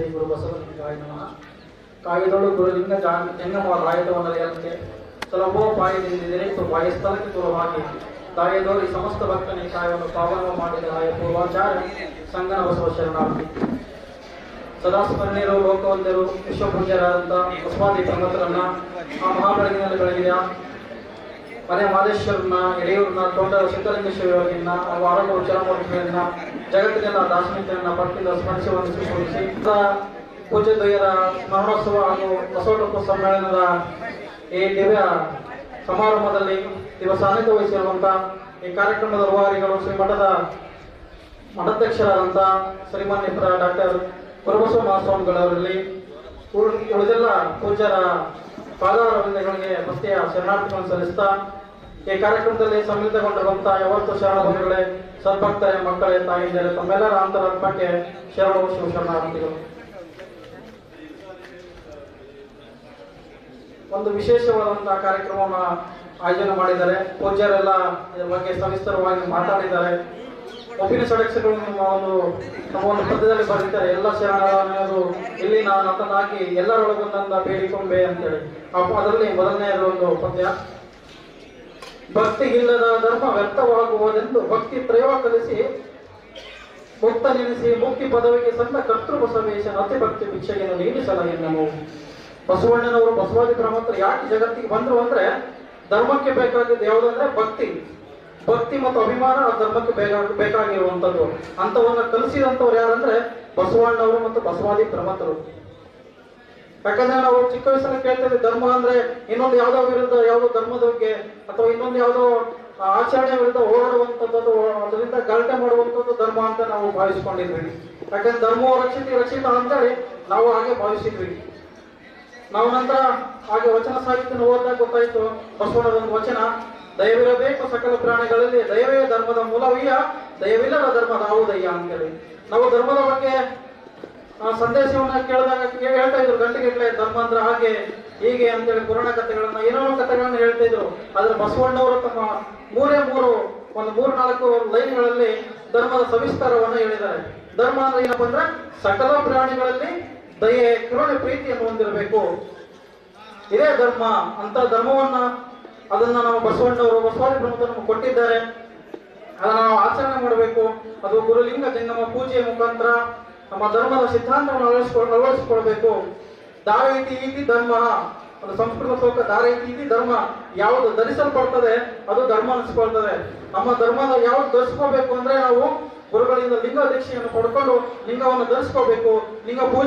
ಶ್ರೀ ಗುರು ಬಸವಲಿಂಗಾಯ ನಮಃ. ಕಾಯ್ದೊಳು ಗುರುಲಿಂಗ ಜಾನ್ ಜಂಗಮ ರಾಯತವನ್ನಲೆಯಂತೆ ಸುಲಭೋಪಾಯದಿಂದ ನೆನೆತು ಪೂರ್ವವಾಗಿ ತಾಯದೋರಿ ಸಮಸ್ತ ಭಕ್ತನ ಕಾಯವನ್ನು ಪಾವನ ಮಾಡಿದ ಆಯ ಪೂರ್ವಾಚಾರ್ಯ ಸಂಗನ ಬಸವ ಶರಣಾರ್ಥಿ. ಸದಾ ಸ್ಮರಣೀಯರು ಲೋಕವಂದರು ವಿಶ್ವಪೂಜ್ಯರಾದಂಥ ಬಸವಾದಿ ಸಂಗತರನ್ನ ಆ ಮಹಾಬಳಗಿನಲ್ಲಿ ಬೆಳಗಿದ ಮನೆ ಮಾದೇಶ್ವರನ ಎಡೆಯೂರನ್ನ ತೋಟ ಸಿದ್ದಲಿಂಗೇಶ್ವರನ್ನ ಹಾಗೂ ಆರೋಗ್ಯ ಉಚ್ಚಾರಮೂರ್ತಿಗಳನ್ನ ಜಗತ್ತಿನ ದಾರ್ಶನಿಕರನ್ನ ಪಟ್ಟಿಂದ ಸ್ಮರಿಸಿ ವಂದಿಸಿ ಪೂಜೆ ಪೂಜ್ಯ ಸ್ಮರಣೋತ್ಸವ ಹಾಗೂ ಬಸವಟಪ್ಪ ಸಮ್ಮೇಳನದ ಈ ದಿವ್ಯ ಸಮಾರಂಭದಲ್ಲಿ ದಿವಸ ಸಾನ್ನಿಧ್ಯ ವಹಿಸಿರುವಂತ ಈ ಕಾರ್ಯಕ್ರಮದ ರೂವಾರಿಗಳು ಶ್ರೀ ಮಠದ ಮಠಾಧ್ಯಕ್ಷರಾದಂಥ ಶ್ರೀಮಾನ್ಯಪುರ ಡಾಕ್ಟರ್ ಗುರುಬಸವ ಮಹಾಸ್ವಾಮಿಗಳವರಲ್ಲಿ ಉಳ್- ಉಳಿದೆಲ್ಲ ಪೂಜ್ಯರ ಪಾದಾರವಿಂದಗಳಿಗೆ ರಸ್ತೆಯ ಶರಣಾರ್ಥಿಗಳನ್ನು ಸಲ್ಲಿಸ್ತಾ ಈ ಕಾರ್ಯಕ್ರಮದಲ್ಲಿ ಸಮ್ಮಿಳಿತಗೊಂಡಿರುವಂತಹ ಯಾವತ್ತು ಶರಣ ಬಂಧುಗಳೇ ಸದ್ಭಕ್ತರೆ ಮಕ್ಕಳೇ ತಾಯಿಯರೇ ತಮ್ಮೆಲ್ಲರ ಅಂತರಾತ್ಮಕ್ಕೆ ಶರಣವು ಶರಣಾರ್ಥಿಗಳು ಒಂದು ವಿಶೇಷವಾದಂತಹ ಕಾರ್ಯಕ್ರಮವನ್ನು ಆಯೋಜನೆ ಮಾಡಿದ್ದಾರೆ. ಪೂಜ್ಯರೆಲ್ಲ ಇದರ ಬಗ್ಗೆ ಸವಿಸ್ತರವಾಗಿ ಮಾತಾಡಿದ್ದಾರೆ. ಒಪ್ಪಿನ ಸದಸ್ಯರು ನಿಮ್ಮ ಒಂದು ನಮ್ಮ ಒಂದು ಪದ್ಯದಲ್ಲಿ ಬರೀತಾರೆ ಎಲ್ಲ ಶರಣರು ಇಲ್ಲಿ ನಾನು ನತನಾಗಿ ಎಲ್ಲರೊಳಗೊಂದನ್ನ ಬೇಡಿಕೊಂಬೆ ಅಂತೇಳಿ. ಅದರಲ್ಲಿ ಮೊದಲನೇ ಒಂದು ಪದ್ಯ. ಭಕ್ತಿಗಿಲ್ಲದ ಧರ್ಮ ವ್ಯರ್ಥವಾಗುವುದೆಂದು ಭಕ್ತಿ ಪ್ರಯೋಗ ಕಲಿಸಿ ಮುಕ್ತ ನೆನೆಸಿ ಮುಕ್ತಿ ಪದವಿಗೆ ಸಂದ ಕರ್ತೃ ಬಸವೇಶ ಅತಿ ಭಕ್ತಿ ಭಿಕ್ಷೆಯನ್ನು ನೀಡಿಸಲ ಎನ್ನವು ಬಸವಣ್ಣನವರು ಬಸವಾದಿ ಬ್ರಹ್ಮತ್ರ ಯಾಕೆ ಜಗತ್ತಿಗೆ ಬಂದ್ರು ಅಂದ್ರೆ ಧರ್ಮಕ್ಕೆ ಬೇಕಾಗಿದ್ದು ಯಾವುದಂದ್ರೆ ಭಕ್ತಿ. ಭಕ್ತಿ ಮತ್ತು ಅಭಿಮಾನ ಆ ಧರ್ಮಕ್ಕೆ ಬೇಕಾ ಬೇಕಾಗಿರುವಂತದ್ದು ಅಂತವನ್ನ ಕಲಿಸಿದಂತವ್ರು ಯಾರಂದ್ರೆ ಬಸವಣ್ಣವರು ಮತ್ತು ಬಸವಾದಿ ಪ್ರಮತರು ಯಾಕಂದ್ರೆ ನಾವು ಚಿಕ್ಕ ವಯಸ್ಸಲ್ಲಿ ಕೇಳ್ತೇವೆ, ಧರ್ಮ ಅಂದ್ರೆ ಇನ್ನೊಂದು ಯಾವ್ದೋ ವಿರುದ್ಧ, ಯಾವ್ದೋ ಧರ್ಮದ ಬಗ್ಗೆ ಅಥವಾ ಇನ್ನೊಂದು ಯಾವ್ದೋ ಆಚರಣೆ ವಿರುದ್ಧ ಹೋರಾಡುವಂಥದ್ದು ಅದರಿಂದ ಗಲಾಟೆ ಮಾಡುವಂಥದ್ದು ಧರ್ಮ ಅಂತ ನಾವು ಭಾವಿಸ್ಕೊಂಡಿದ್ವಿ ಯಾಕಂದ್ರೆ ಧರ್ಮವು ರಕ್ಷಿತ ರಕ್ಷಿತ ಅಂತೇಳಿ ನಾವು ಹಾಗೆ ಭಾವಿಸಿದ್ವಿ. ನಾವು ನಂತರ ಹಾಗೆ ವಚನ ಸಾಹಿತ್ಯನ ಓದಿದಾಗ ಗೊತ್ತಾಯ್ತು ಬಸವಣ್ಣದ ಒಂದು ವಚನ, ದಯವಿರಬೇಕು ಸಕಲ ಪ್ರಾಣಿಗಳಲ್ಲಿ, ದಯವೇ ಧರ್ಮದ ಮೂಲವಯ್ಯ, ದಯವಿಲ್ಲದ ಧರ್ಮದ ದಯ್ಯ ಅಂತೇಳಿ. ನಾವು ಧರ್ಮದ ಬಗ್ಗೆ ಸಂದೇಶವನ್ನ ಕೇಳಿದಾಗ ಹೇಳ್ತಾ ಇದ್ರು ಧರ್ಮ ಅಂದ್ರೆ ಹಾಗೆ ಹೀಗೆ ಅಂತೇಳಿ ಪುರಾಣ ಕಥೆಗಳನ್ನ, ಏನೋ ಕಥೆಗಳನ್ನ ಹೇಳ್ತಾ ಇದ್ರು. ಆದ್ರೆ ಬಸವಣ್ಣವರು ತಮ್ಮ ಮೂರೇ ಮೂರು, ಒಂದು ಮೂರು ನಾಲ್ಕು ಲೈನ್ಗಳಲ್ಲಿ ಧರ್ಮದ ಸವಿಸ್ತಾರವನ್ನ ಹೇಳಿದ್ದಾರೆ. ಧರ್ಮ ಅಂದ್ರೆ ಏನಪ್ಪ ಅಂದ್ರೆ ಸಕಲ ಪ್ರಾಣಿಗಳಲ್ಲಿ ದಯೆ, ಕರುಣೆ, ಪ್ರೀತಿಯನ್ನು ಹೊಂದಿರಬೇಕು. ಇದೇ ಧರ್ಮ, ಅಂತ ಧರ್ಮವನ್ನ ಅದನ್ನ ನಾವು ಬಸವಣ್ಣವರು, ಬಸವಾದಿ ಪ್ರಮುಖರು ಕೊಟ್ಟಿದ್ದಾರೆ. ಅದನ್ನ ನಾವು ಆಚರಣೆ ಮಾಡಬೇಕು. ಅದು ಗುರುಲಿಂಗ, ಜಂಗಮ, ಪೂಜೆಯ ಮುಖಾಂತರ ನಮ್ಮ ಧರ್ಮದ ಸಿದ್ಧಾಂತವನ್ನು ಅಳವಡಿಸಿಕೊಂಡು ಅಳವಡಿಸಿಕೊಳ್ಬೇಕು. ದಾರೈತಿ ಇತಿ ಧರ್ಮ. ಒಂದು ಸಂಸ್ಕೃತ ಶ್ಲೋಕ ದಾರೈತಿ ಇತಿ ಧರ್ಮ. ಯಾವುದು ಧರಿಸಲ್ಪಡ್ತದೆ, ಅದು ಧರ್ಮ ಅನಿಸ್ಕೊಳ್ತದೆ. ನಮ್ಮ ಧರ್ಮದ ಯಾವ್ದು ಧರಿಸ್ಕೋಬೇಕು ಅಂದ್ರೆ ನಾವು ಗುರುಗಳಿಂದ ಲಿಂಗ ದೀಕ್ಷೆಯನ್ನು ಪಡ್ಕೊಂಡು ಲಿಂಗವನ್ನು ಧರಿಸ್ಕೋಬೇಕು ಲಿಂಗ ಪೂಜೆ